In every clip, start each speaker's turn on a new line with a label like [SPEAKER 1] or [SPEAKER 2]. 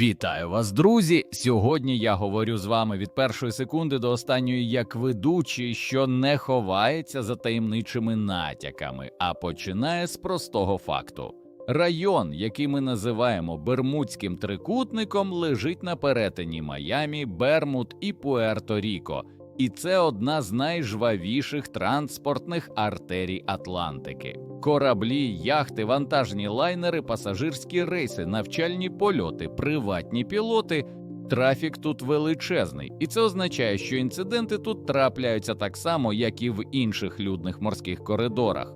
[SPEAKER 1] Вітаю вас, друзі! Сьогодні я говорю з вами від першої секунди до останньої як ведучий, що не ховається за таємничими натяками, а починає з простого факту. Район, який ми називаємо Бермудським трикутником, лежить на перетині Майамі, Бермуд і Пуерто-Ріко, і це одна з найжвавіших транспортних артерій Атлантики. Кораблі, яхти, вантажні лайнери, пасажирські рейси, навчальні польоти, приватні пілоти. Трафік тут величезний, і це означає, що інциденти тут трапляються так само, як і в інших людних морських коридорах.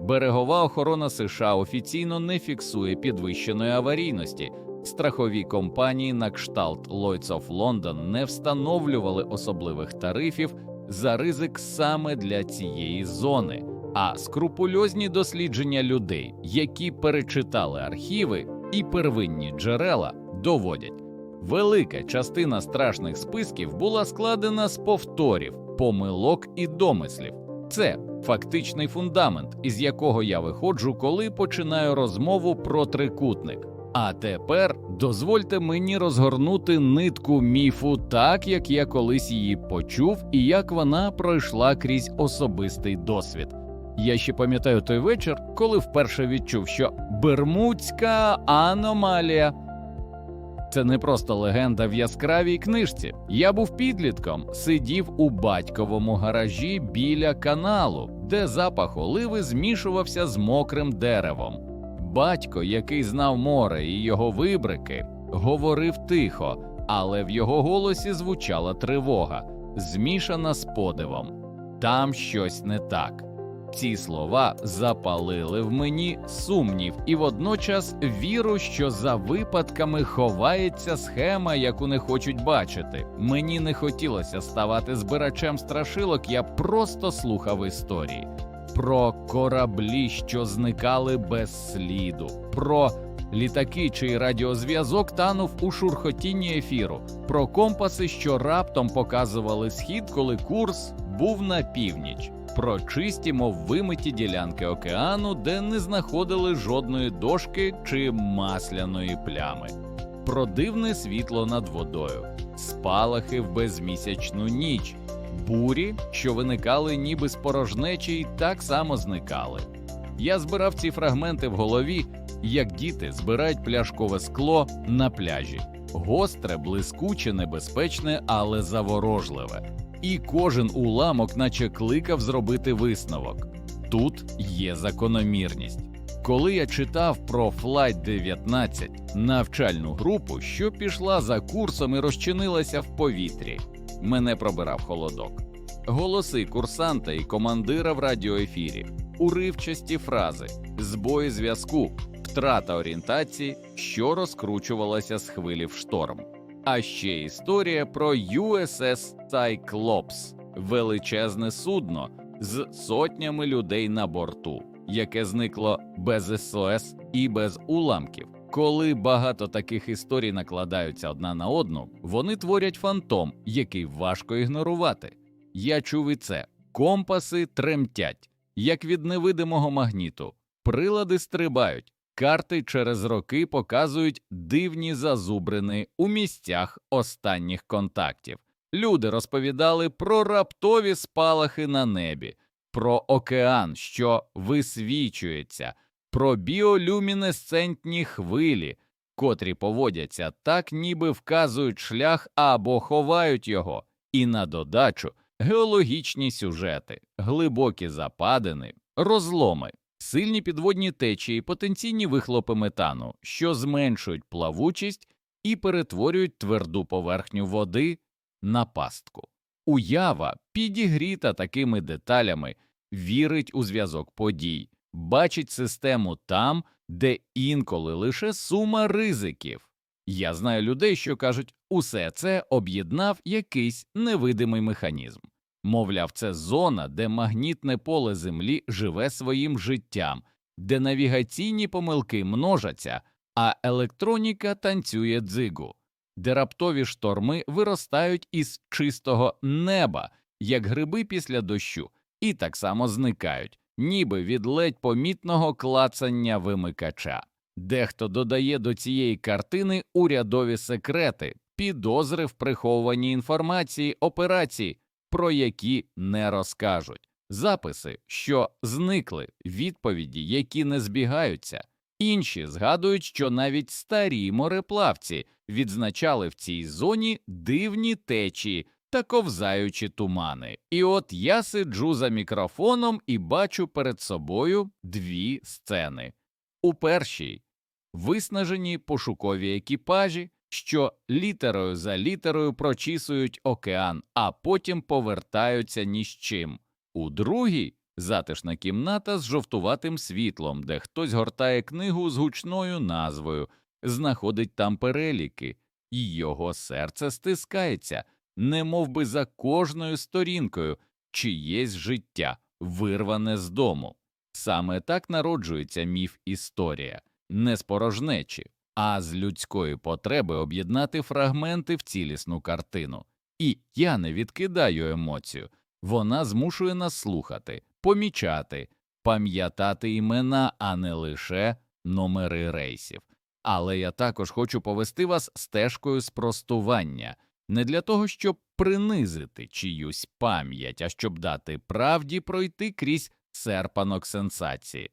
[SPEAKER 1] Берегова охорона США офіційно не фіксує підвищеної аварійності. Страхові компанії на кшталт Lloyds of London не встановлювали особливих тарифів за ризик саме для цієї зони. А скрупульозні дослідження людей, які перечитали архіви і первинні джерела, доводять, велика частина страшних списків була складена з повторів, помилок і домислів. Це фактичний фундамент, із якого я виходжу, коли починаю розмову про трикутник. А тепер дозвольте мені розгорнути нитку міфу так, як я колись її почув, і як вона пройшла крізь особистий досвід. Я ще пам'ятаю той вечір, коли вперше відчув, що Бермудська аномалія це не просто легенда в яскравій книжці. Я був підлітком, сидів у батьковому гаражі біля каналу, де запах оливи змішувався з мокрим деревом. Батько, який знав море і його вибрики, говорив тихо, але в його голосі звучала тривога, змішана з подивом. Там щось не так. Ці слова запалили в мені сумнів і водночас віру, що за випадками ховається схема, яку не хочуть бачити. Мені не хотілося ставати збирачем страшилок, я просто слухав історії про кораблі, що зникали без сліду, про літаки, чий радіозв'язок танув у шурхотінні ефіру, про компаси, що раптом показували схід, коли курс був на північ про чисті, мов вимиті ділянки океану, де не знаходили жодної дошки чи масляної плями, про дивне світло над водою, спалахи в безмісячну ніч, бурі, що виникали ніби з порожнечі, й так само зникали. Я збирав ці фрагменти в голові, як діти збирають пляшкове скло на пляжі, гостре, блискуче, небезпечне, але заворожливе і кожен уламок, наче кликав зробити висновок. Тут є закономірність. Коли я читав про Flight 19, навчальну групу, що пішла за курсом і розчинилася в повітрі, мене пробирав холодок. Голоси курсанта і командира в радіоефірі, уривчасті фрази, збої зв'язку, втрата орієнтації, що розкручувалася з хвилі в шторм. А ще історія про USS Cyclops – величезне судно з сотнями людей на борту, яке зникло без СОС і без уламків. Коли багато таких історій накладаються одна на одну, вони творять фантом, який важко ігнорувати. Я чув і це компаси тремтять, як від невидимого магніту, прилади стрибають, Карти через роки показують дивні зазубрини у місцях останніх контактів. Люди розповідали про раптові спалахи на небі, про океан, що висвічується, про біолюмінесцентні хвилі, котрі поводяться так, ніби вказують шлях або ховають його, і на додачу геологічні сюжети, глибокі западини, розломи сильні підводні течії, потенційні вихлопи метану, що зменшують плавучість і перетворюють тверду поверхню води на пастку. Уява, підігріта такими деталями, вірить у зв'язок подій, бачить систему там, де інколи лише сума ризиків. Я знаю людей, що кажуть, усе це об'єднав якийсь невидимий механізм. Мовляв, це зона, де магнітне поле Землі живе своїм життям, де навігаційні помилки множаться, а електроніка танцює дзигу, де раптові шторми виростають із чистого неба, як гриби після дощу, і так само зникають, ніби від ледь помітного клацання вимикача. Дехто додає до цієї картини урядові секрети, підозри в приховуванні інформації, операції, про які не розкажуть, записи, що зникли, відповіді, які не збігаються. Інші згадують, що навіть старі мореплавці відзначали в цій зоні дивні течії та ковзаючі тумани. І от я сиджу за мікрофоном і бачу перед собою дві сцени. У першій виснажені пошукові екіпажі, що літерою за літерою прочісують океан, а потім повертаються ні з чим. У другій затишна кімната з жовтуватим світлом, де хтось гортає книгу з гучною назвою, знаходить там переліки, і його серце стискається, немов би за кожною сторінкою чиєсь життя, вирване з дому. Саме так народжується міф історія, не з порожнечі, а з людської потреби об'єднати фрагменти в цілісну картину. І я не відкидаю емоцію, вона змушує нас слухати, помічати, пам'ятати імена, а не лише номери рейсів. Але я також хочу повести вас стежкою спростування не для того, щоб принизити чиюсь пам'ять, а щоб дати правді пройти крізь серпанок сенсації.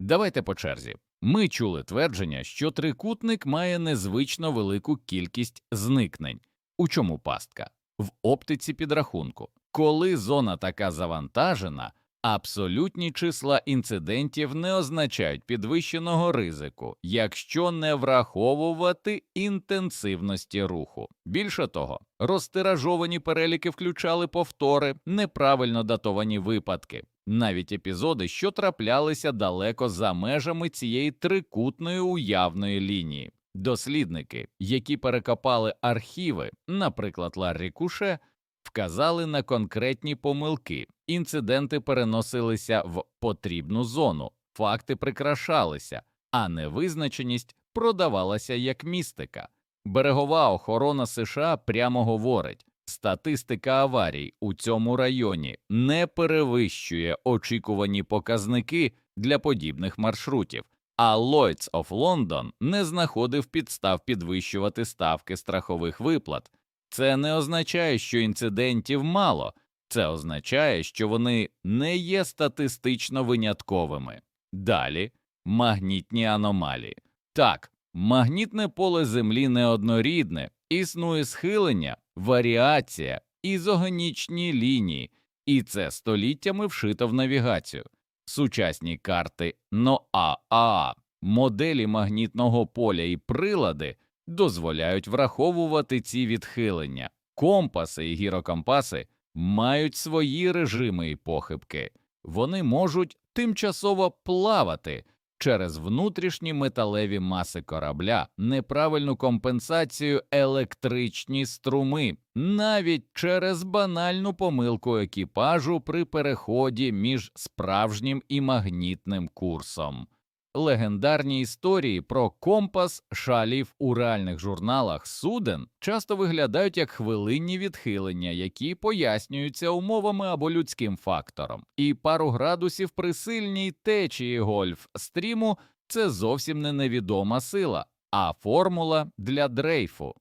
[SPEAKER 1] Давайте по черзі. Ми чули твердження, що трикутник має незвично велику кількість зникнень. У чому пастка? В оптиці підрахунку. Коли зона така завантажена, абсолютні числа інцидентів не означають підвищеного ризику, якщо не враховувати інтенсивності руху. Більше того, розтиражовані переліки включали повтори, неправильно датовані випадки, навіть епізоди, що траплялися далеко за межами цієї трикутної уявної лінії. Дослідники, які перекопали архіви, наприклад, Ларрі Куше, вказали на конкретні помилки, інциденти переносилися в потрібну зону, факти прикрашалися, а невизначеність продавалася як містика. Берегова охорона США прямо говорить. Статистика аварій у цьому районі не перевищує очікувані показники для подібних маршрутів, а Lloyds of London не знаходив підстав підвищувати ставки страхових виплат. Це не означає, що інцидентів мало, це означає, що вони не є статистично винятковими. Далі магнітні аномалії. Так, магнітне поле Землі неоднорідне, існує схилення, варіація, ізогенічні лінії, і це століттями вшито в навігацію. Сучасні карти НОАА, моделі магнітного поля і прилади дозволяють враховувати ці відхилення. Компаси і гірокомпаси мають свої режими і похибки, вони можуть тимчасово плавати через внутрішні металеві маси корабля, неправильну компенсацію електричні струми, навіть через банальну помилку екіпажу при переході між справжнім і магнітним курсом. Легендарні історії про компас шалів у реальних журналах суден часто виглядають як хвилинні відхилення, які пояснюються умовами або людським фактором, і пару градусів при сильній течії гольф стріму це зовсім не невідома сила, а формула для дрейфу.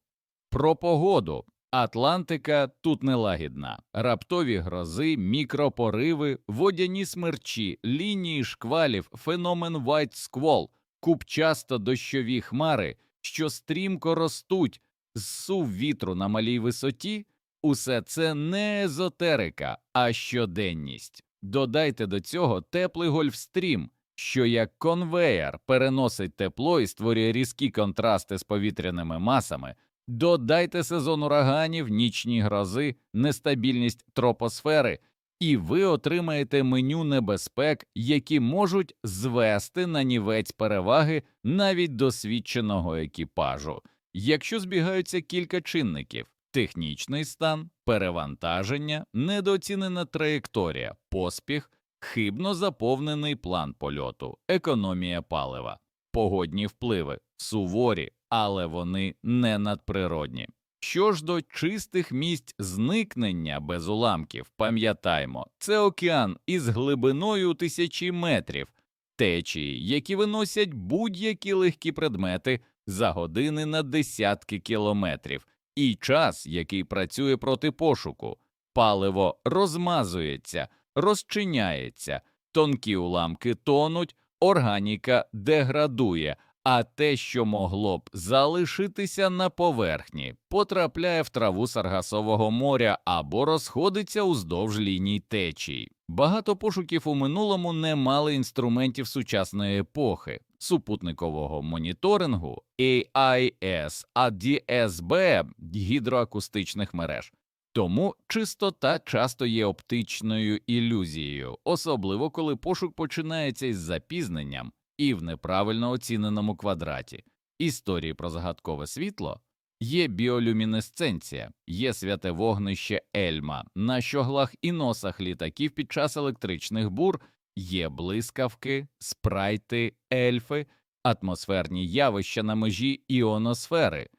[SPEAKER 1] Про погоду Атлантика тут нелагідна, раптові грози, мікропориви, водяні смерчі, лінії шквалів, феномен White Squall, купчасто дощові хмари, що стрімко ростуть, зсув вітру на малій висоті. Усе це не езотерика, а щоденність. Додайте до цього теплий гольфстрім, що як конвеєр переносить тепло і створює різкі контрасти з повітряними масами. Додайте сезон ураганів, нічні грози, нестабільність тропосфери, і ви отримаєте меню небезпек, які можуть звести на нівець переваги навіть досвідченого екіпажу, якщо збігаються кілька чинників: технічний стан, перевантаження, недооцінена траєкторія, поспіх, хибно заповнений план польоту, економія палива, погодні впливи, суворі але вони не надприродні. Що ж до чистих місць зникнення без уламків, пам'ятаймо, це океан із глибиною тисячі метрів, течії, які виносять будь-які легкі предмети за години на десятки кілометрів, і час, який працює проти пошуку. Паливо розмазується, розчиняється, тонкі уламки тонуть, органіка деградує, а те, що могло б залишитися на поверхні, потрапляє в траву Саргасового моря або розходиться уздовж ліній течій. Багато пошуків у минулому не мали інструментів сучасної епохи, супутникового моніторингу, AIS, а DSB – гідроакустичних мереж. Тому чистота часто є оптичною ілюзією, особливо коли пошук починається із запізненням і в неправильно оціненому квадраті. Історії про загадкове світло є біолюмінесценція, є святе вогнище Ельма, на щоглах і носах літаків під час електричних бур, є блискавки, спрайти, ельфи, атмосферні явища на межі іоносфери.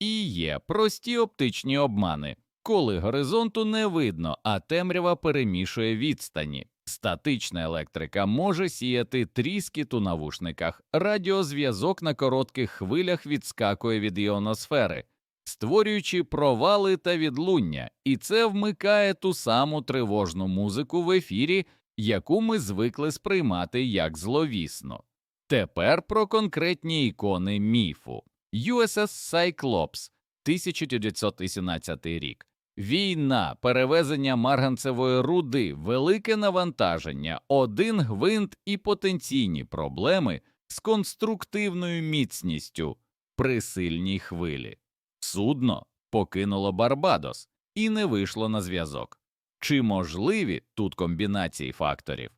[SPEAKER 1] І є прості оптичні обмани, коли горизонту не видно, а темрява перемішує відстані. Статична електрика може сіяти тріскіт у навушниках, радіозв'язок на коротких хвилях відскакує від іоносфери, створюючи провали та відлуння, і це вмикає ту саму тривожну музику в ефірі, яку ми звикли сприймати як зловісно. Тепер про конкретні ікони міфу. USS Cyclops, 1917 рік. Війна, перевезення марганцевої руди, велике навантаження, один гвинт і потенційні проблеми з конструктивною міцністю при сильній хвилі. Судно покинуло Барбадос і не вийшло на зв'язок. Чи можливі тут комбінації факторів?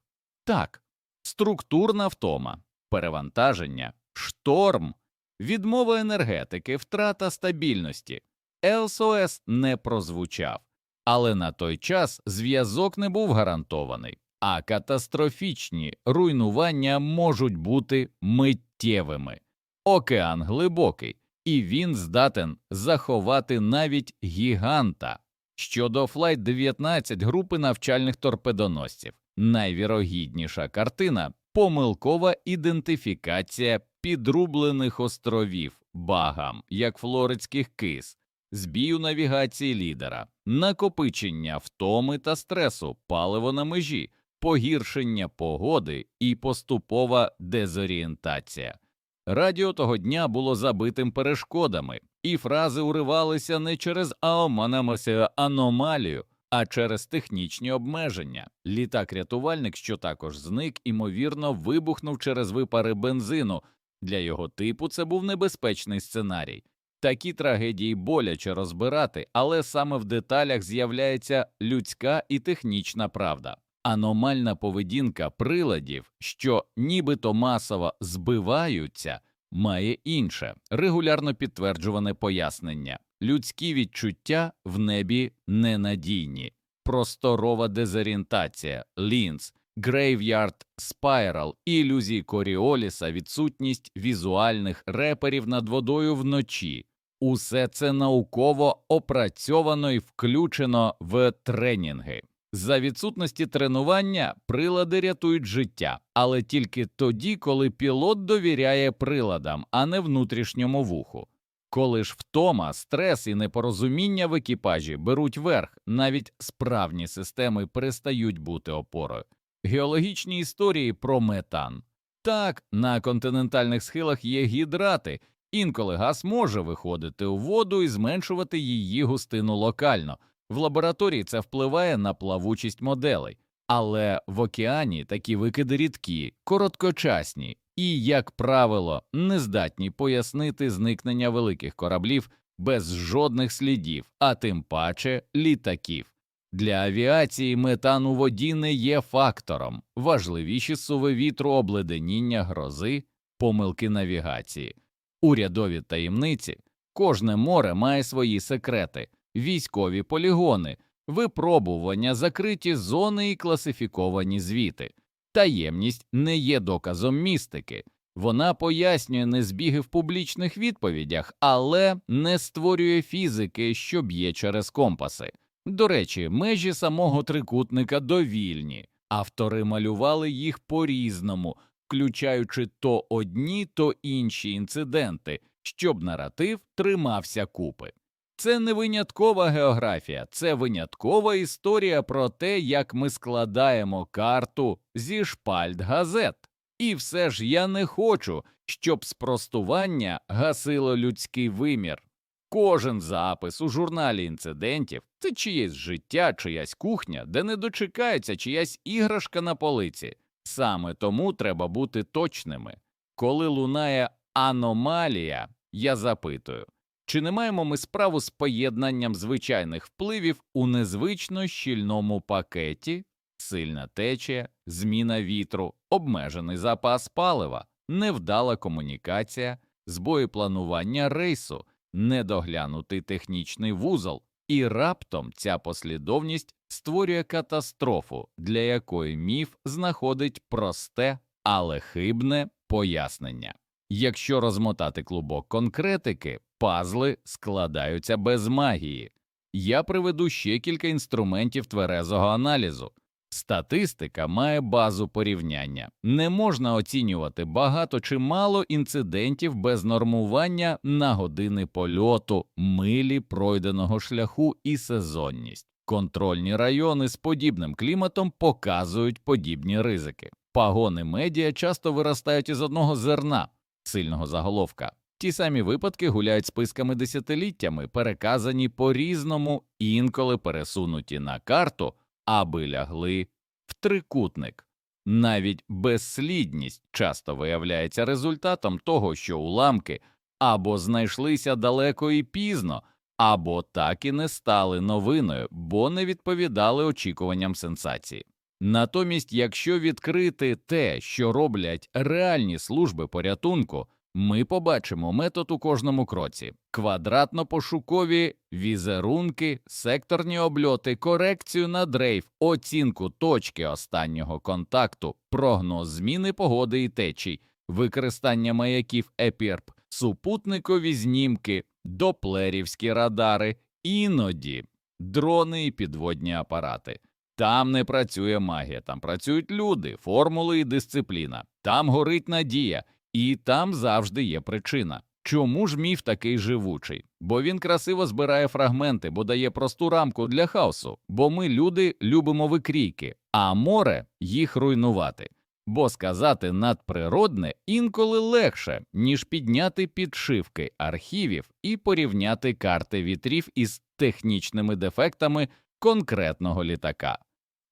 [SPEAKER 1] Так, структурна втома, перевантаження, шторм, відмова енергетики, втрата стабільності. ЛСОС не прозвучав, але на той час зв'язок не був гарантований, а катастрофічні руйнування можуть бути миттєвими. Океан глибокий, і він здатен заховати навіть гіганта. Щодо Флайт 19 групи навчальних торпедоносців, найвірогідніша картина помилкова ідентифікація підрублених островів багам, як флоридських кис, збій у навігації лідера, накопичення втоми та стресу, паливо на межі, погіршення погоди і поступова дезорієнтація. Радіо того дня було забитим перешкодами, і фрази уривалися не через аоманамося аномалію, а через технічні обмеження. Літак-рятувальник, що також зник, імовірно, вибухнув через випари бензину. Для його типу це був небезпечний сценарій. Такі трагедії боляче розбирати, але саме в деталях з'являється людська і технічна правда. Аномальна поведінка приладів, що нібито масово збиваються, має інше регулярно підтверджуване пояснення. Людські відчуття в небі ненадійні, просторова дезорієнтація, лінз, Graveyard Spiral, ілюзії Коріоліса, відсутність візуальних реперів над водою вночі. Усе це науково опрацьовано і включено в тренінги. За відсутності тренування прилади рятують життя, але тільки тоді, коли пілот довіряє приладам, а не внутрішньому вуху. Коли ж втома, стрес і непорозуміння в екіпажі беруть верх, навіть справні системи перестають бути опорою. Геологічні історії про метан. Так, на континентальних схилах є гідрати, інколи газ може виходити у воду і зменшувати її густину локально. В лабораторії це впливає на плавучість моделей, але в океані такі викиди рідкі, короткочасні і, як правило, не здатні пояснити зникнення великих кораблів без жодних слідів, а тим паче літаків. Для авіації метан у воді не є фактором, важливіші суви вітру, обледеніння грози, помилки навігації, урядові таємниці. Кожне море має свої секрети, військові полігони, випробування, закриті зони і класифіковані звіти. Таємність не є доказом містики, вона пояснює незбіги в публічних відповідях, але не створює фізики, що б'є через компаси. До речі, межі самого трикутника довільні. Автори малювали їх по-різному, включаючи то одні, то інші інциденти, щоб наратив тримався купи. Це не виняткова географія, це виняткова історія про те, як ми складаємо карту зі шпальт газет. І все ж я не хочу, щоб спростування гасило людський вимір. Кожен запис у журналі інцидентів це чиєсь життя, чиясь кухня, де не дочекається чиясь іграшка на полиці. Саме тому треба бути точними. Коли лунає аномалія, я запитую, чи не маємо ми справу з поєднанням звичайних впливів у незвично щільному пакеті, сильна течія, зміна вітру, обмежений запас палива, невдала комунікація, збої планування рейсу, недоглянутий технічний вузол, і раптом ця послідовність створює катастрофу, для якої міф знаходить просте, але хибне пояснення. Якщо розмотати клубок конкретики, пазли складаються без магії. Я приведу ще кілька інструментів тверезого аналізу. Статистика має базу порівняння. Не можна оцінювати багато чи мало інцидентів без нормування на години польоту, милі пройденого шляху і сезонність. Контрольні райони з подібним кліматом показують подібні ризики. Пагони медіа часто виростають із одного зерна сильного заголовка. Ті самі випадки гуляють списками десятиліттями, переказані по різному, інколи пересунуті на карту, аби лягли в трикутник. Навіть безслідність часто виявляється результатом того, що уламки або знайшлися далеко і пізно, або так і не стали новиною, бо не відповідали очікуванням сенсації. Натомість, якщо відкрити те, що роблять реальні служби порятунку, ми побачимо метод у кожному кроці: квадратно-пошукові візерунки, секторні обльоти, корекцію на дрейф, оцінку точки останнього контакту, прогноз зміни погоди і течій, використання маяків ЕПІРП, супутникові знімки, доплерівські радари, іноді дрони і підводні апарати. Там не працює магія, там працюють люди, формули і дисципліна, там горить надія, і там завжди є причина. Чому ж міф такий живучий? Бо він красиво збирає фрагменти, бо дає просту рамку для хаосу, бо ми, люди, любимо викрійки, а море їх руйнувати. Бо сказати надприродне інколи легше, ніж підняти підшивки архівів і порівняти карти вітрів із технічними дефектами конкретного літака.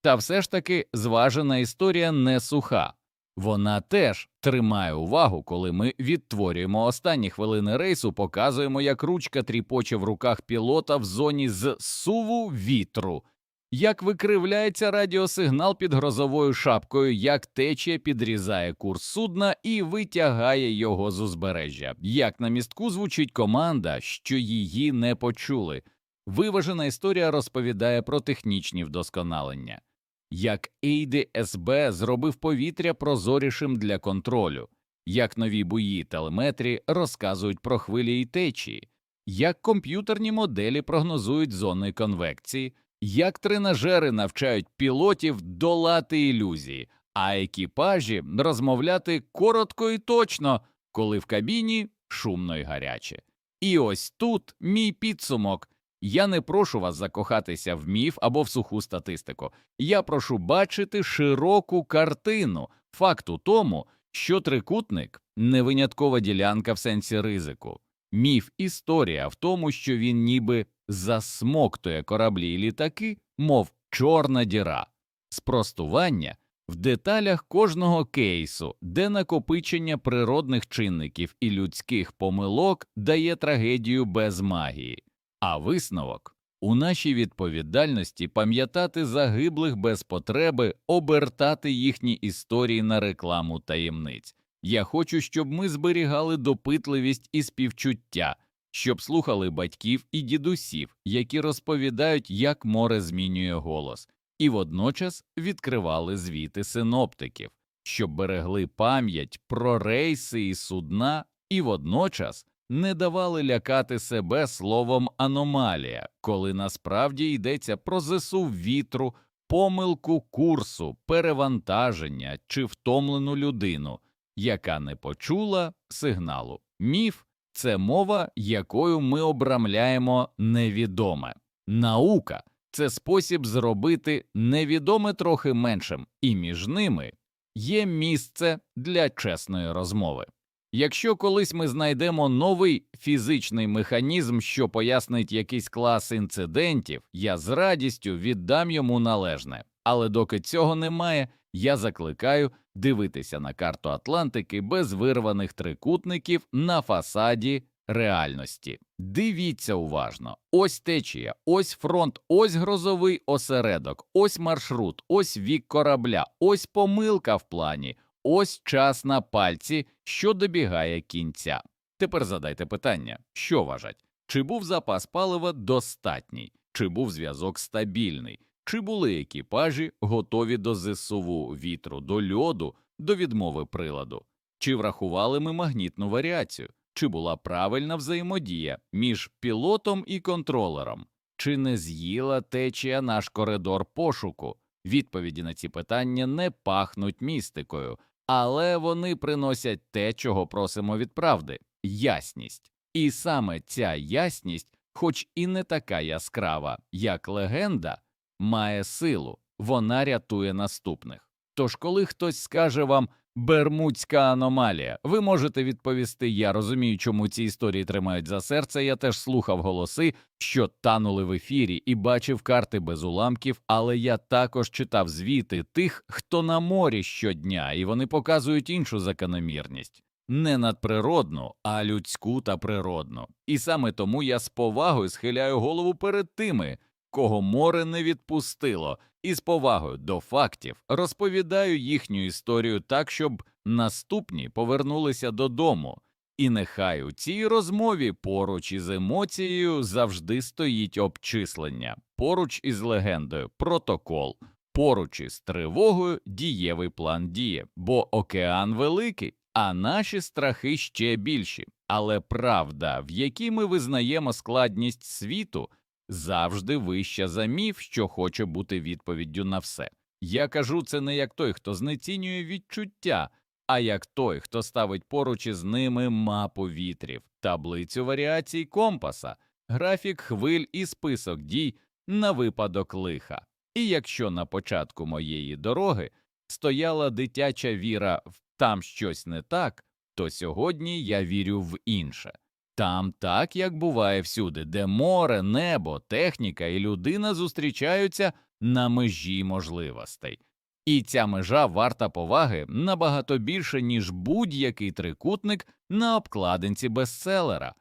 [SPEAKER 1] Та все ж таки зважена історія не суха. Вона теж тримає увагу, коли ми відтворюємо останні хвилини рейсу, показуємо, як ручка тріпоче в руках пілота в зоні з суву вітру, як викривляється радіосигнал під грозовою шапкою, як течія підрізає курс судна і витягає його з узбережжя, як на містку звучить команда, що її не почули. Виважена історія розповідає про технічні вдосконалення. Як Ейди СБ зробив повітря прозорішим для контролю, як нові бої телеметрі розказують про хвилі і течії, як комп'ютерні моделі прогнозують зони конвекції, як тренажери навчають пілотів долати ілюзії, а екіпажі розмовляти коротко і точно, коли в кабіні шумно й гаряче. І ось тут мій підсумок. Я не прошу вас закохатися в міф або в суху статистику. Я прошу бачити широку картину. Факт у тому, що трикутник не виняткова ділянка в сенсі ризику. Міф історія в тому, що він ніби засмоктує кораблі і літаки, мов чорна діра, спростування в деталях кожного кейсу, де накопичення природних чинників і людських помилок дає трагедію без магії. А висновок у нашій відповідальності пам'ятати загиблих без потреби, обертати їхні історії на рекламу таємниць. Я хочу, щоб ми зберігали допитливість і співчуття, щоб слухали батьків і дідусів, які розповідають, як море змінює голос, і водночас відкривали звіти синоптиків, щоб берегли пам'ять про рейси і судна, і водночас не давали лякати себе словом аномалія, коли насправді йдеться про зесув вітру, помилку курсу, перевантаження чи втомлену людину, яка не почула сигналу. Міф це мова, якою ми обрамляємо невідоме. Наука це спосіб зробити невідоме трохи меншим, і між ними є місце для чесної розмови. Якщо колись ми знайдемо новий фізичний механізм, що пояснить якийсь клас інцидентів, я з радістю віддам йому належне. Але доки цього немає, я закликаю дивитися на карту Атлантики без вирваних трикутників на фасаді реальності. Дивіться уважно: ось течія, ось фронт, ось грозовий осередок, ось маршрут, ось вік корабля, ось помилка в плані, ось час на пальці, що добігає кінця. Тепер задайте питання, що вважать? Чи був запас палива достатній, чи був зв'язок стабільний, чи були екіпажі готові до ЗСУ вітру, до льоду, до відмови приладу? Чи врахували ми магнітну варіацію? Чи була правильна взаємодія між пілотом і контролером? Чи не з'їла течія наш коридор пошуку? Відповіді на ці питання не пахнуть містикою, але вони приносять те, чого просимо від правди ясність. І саме ця ясність, хоч і не така яскрава, як легенда, має силу, вона рятує наступних. Тож, коли хтось скаже вам Бермудська аномалія, ви можете відповісти: Я розумію, чому ці історії тримають за серце. Я теж слухав голоси, що танули в ефірі, і бачив карти без уламків, але я також читав звіти тих, хто на морі щодня, і вони показують іншу закономірність. Не надприродну, а людську та природну. І саме тому я з повагою схиляю голову перед тими, кого море не відпустило, і з повагою до фактів розповідаю їхню історію так, щоб наступні повернулися додому. І нехай у цій розмові поруч із емоцією завжди стоїть обчислення, поруч із легендою протокол, поруч із тривогою дієвий план діє, бо океан великий, а наші страхи ще більші. Але правда, в якій ми визнаємо складність світу, завжди вища за міф, що хоче бути відповіддю на все. Я кажу це не як той, хто знецінює відчуття, а як той, хто ставить поруч із ними мапу вітрів, таблицю варіацій компаса, графік хвиль і список дій на випадок лиха. І якщо на початку моєї дороги стояла дитяча віра в там щось не так, то сьогодні я вірю в інше. Там так, як буває всюди, де море, небо, техніка і людина зустрічаються на межі можливостей. І ця межа варта поваги набагато більше, ніж будь-який трикутник на обкладинці бестселера.